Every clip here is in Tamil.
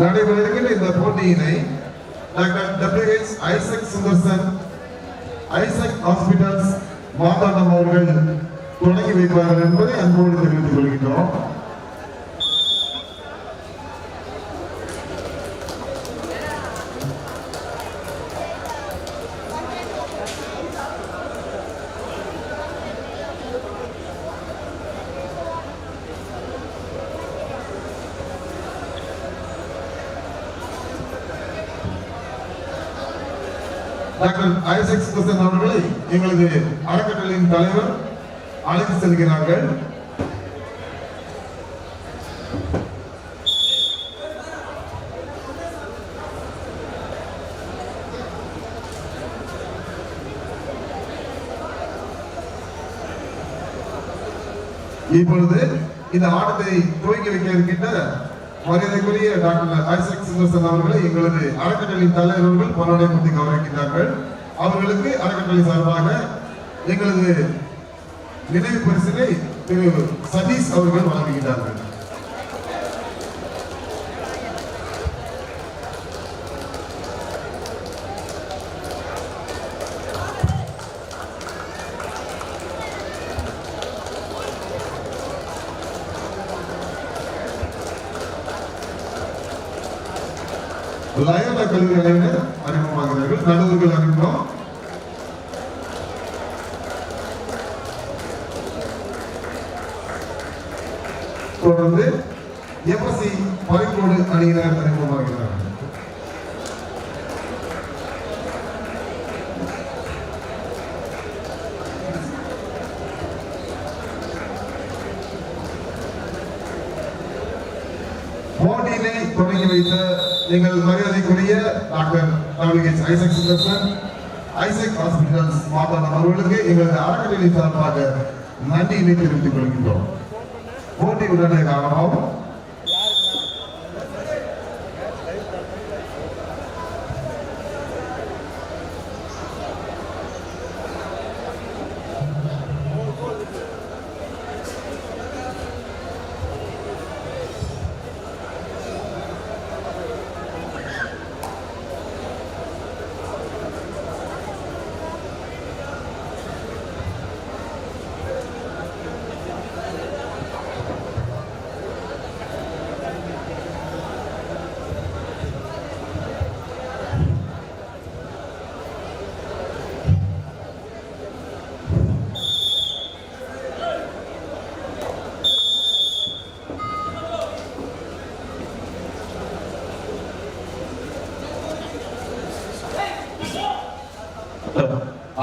நடைபெறுகின்ற இந்த போட்டியினை doctor W H Isaac Sundarsan Isaac hospitals மாதாண்டம் அவர்கள் தொடங்கி வைப்பார்கள் என்பதை அன்போடு தெரிவித்துக் கொள்கின்றோம். டாக்டர் ஐசக்ஸ் சுந்தர்சன் அவர்களை எங்களது அறக்கட்டளையின் தலைவர் அழைத்து செல்கிறார்கள். இப்பொழுது இந்த ஆட்டத்தை துவக்கி வைக்க இருக்கின்ற மரியாதைக்குரிய டாக்டர் ஐசக் சுந்தர்சன் அவர்களை எங்களது அறக்கட்டளையின் தலைவர்கள் அவர்கள் பற்றி கௌரவிக்கின்றார்கள் அவர்களுக்கு அறக்கட்டளை சார்பாக எங்களது நினைவு பரிசினை திரு சதீஷ் அவர்கள் வழங்குகிறார்கள் லயோலா கல்வி அறிமுகமாகிறார்கள் நடுவர்கள் அறிமுகம் தொடர்ந்து எம்எஸ்சி பரிகோடு அணியினர் அறிமுகமாகிறார்கள். போட்டியினை தொடங்கி வைத்த எங்கள் மரியாதைக்குரிய doctor W H Isaac Sundarsan Isaac hospitals மாதாளம் அவர்களுக்கு எங்களது அறக்கட்டளை சார்பாக நன்றியினை தெரிவித்துக் கொள்கின்றோம். போட்டி உடனே காரணம்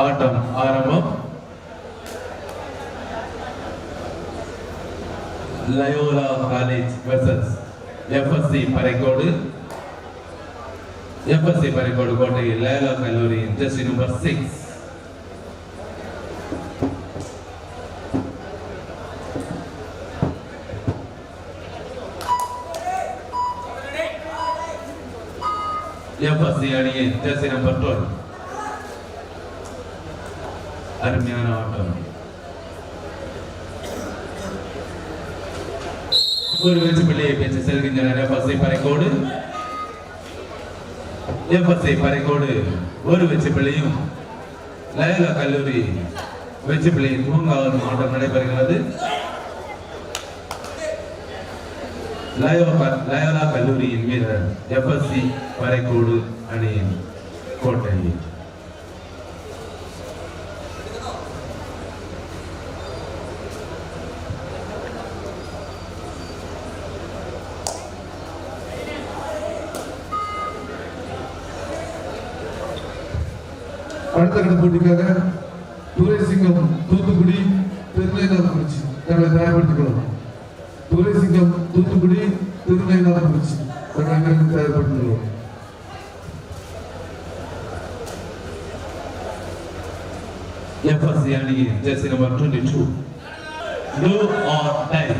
ஆட்டம் ஆரம்பம். Loyola college versus FSC Paraikodu FSC Paraikodu கோட்டை லயோலா கல்லூரி ஜெர்சி நம்பர் சிக்ஸ் எஃப்எஸ்சி அணியின் ஜெர்சி நம்பர் டுவெல் அருமையான ஆட்டம். ஒரு வெற்றி பிள்ளையை பேச்சு செல்கின்றனர் எஃப்எஸ்ஐ பறைக்கோடு. எஃப்எஸ்ஐ பறைக்கோடு ஒரு வெற்றி பிள்ளையும் லயலா கல்லூரி வெற்றி பிள்ளையின் மூன்றாவது ஆட்டம் நடைபெறுகிறது லயோலா லயோலா கல்லூரியின் வீரர் எஃப்எஸ்சி பறைக்கோடு அணியின் கோட்டை. அடுத்த கட்ட போட்டிக்காக துரைசிங்கம் தூத்துக்குடி திருநெல்வேலிக்குறிச்சி தங்களை தயார்படுத்திக் கொள்ளலாம் துரைசிங்கம் தூத்துக்குடி திருநெல்வேலிக்குறிச்சி தங்களை தயார்படுத்திக் கொள்ளலாம் எஃப்எஸ்சி அணியின் jersey number twenty two two R time